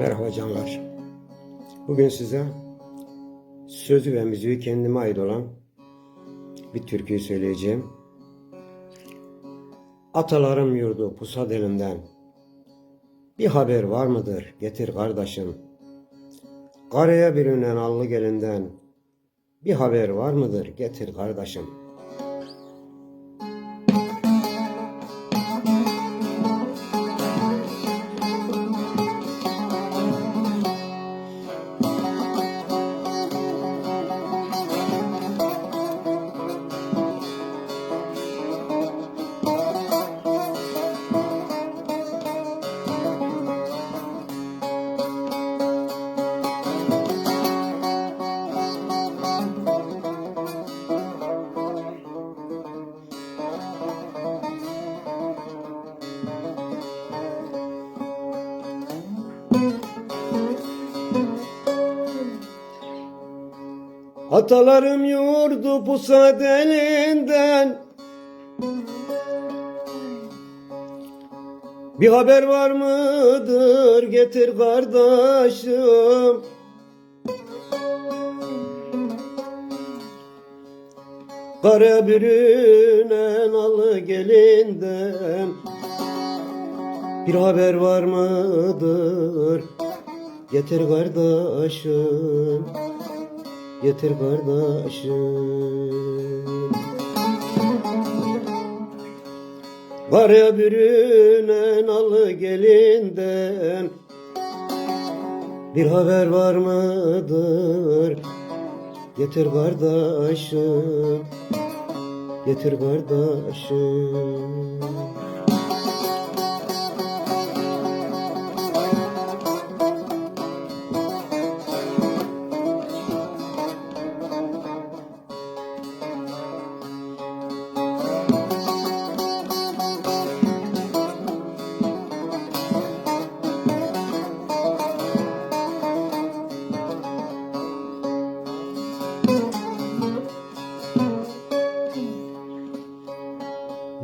Merhaba canlar. Bugün size sözü ve müziği kendime ait olan bir türküyü söyleyeceğim. Atalarım yurdu pusat elinden. Bir haber var mıdır getir kardeşim. Karaya bürünen allı gelinden. Bir haber var mıdır getir kardeşim. Atalarım yurdu pusat elinden. Bir haber var mıdır? Getir kardeşim. Kara bürünen alı gelinden. Bir haber var mıdır? Getir kardeşim Getir kardeşim. Karaya bürünen alı gelinden Bir haber var mıdır? Getir kardeşim Getir kardeşim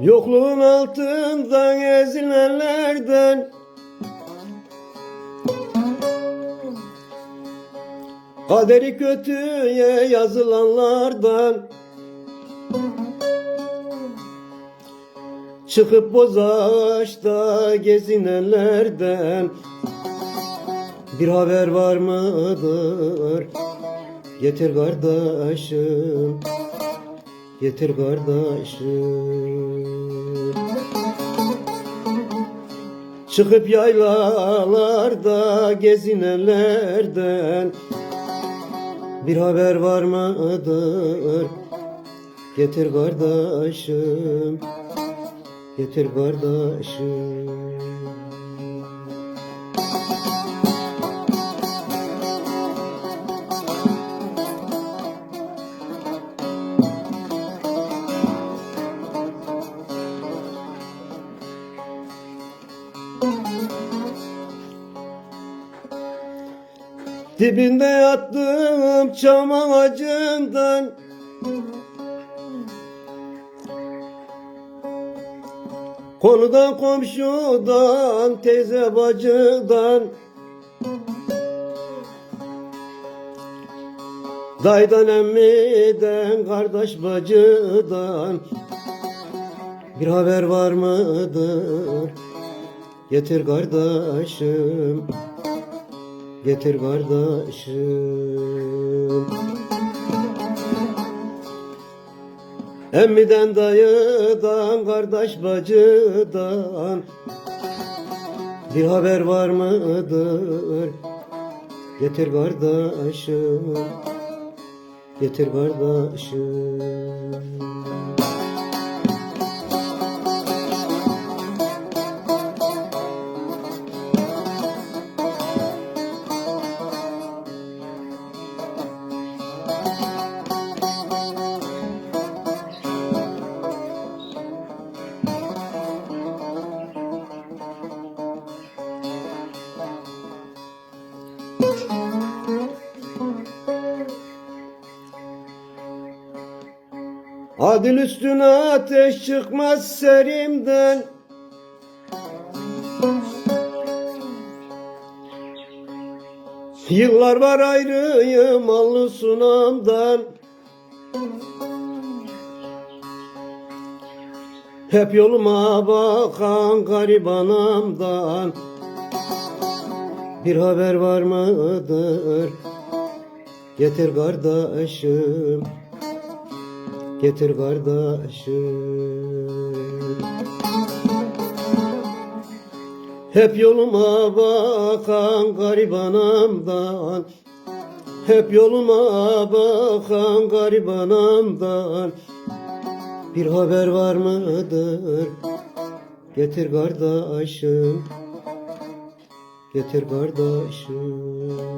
Yokluğun altından ezilenlerden Kaderi kötüye yazılanlardan. Çıkıp bozaçta gezinenlerden. Bir haber var mıdır? Getir kardeşim Getir kardeşim. Çıkıp yaylalarda gezinenlerden Bir haber var mıdır? Getir kardeşim. Getir kardeşim Dibinde yattım çam ağacından Konudan komşudan teyze bacıdan Daydan emmiden kardeş bacıdan Bir haber var mıdır? Getir kardeşim. Getir kardeşim. Emmiden dayıdan kardeş bacıdan Bir haber var mıdır? Getir kardeşim. Getir kardeşim Adil üstüne ateş çıkmaz serimden. Yıllar var ayrıyım allı sunamdan. Hep yoluma bakan gariban anamdan Bir haber var mıdır? Getir kardeşim Getir kardeşim. Hep yoluma bakan gariban anamdan. Hep yoluma bakan gariban anamdan. Bir haber var mıdır? Getir kardeşim. Getir kardeşim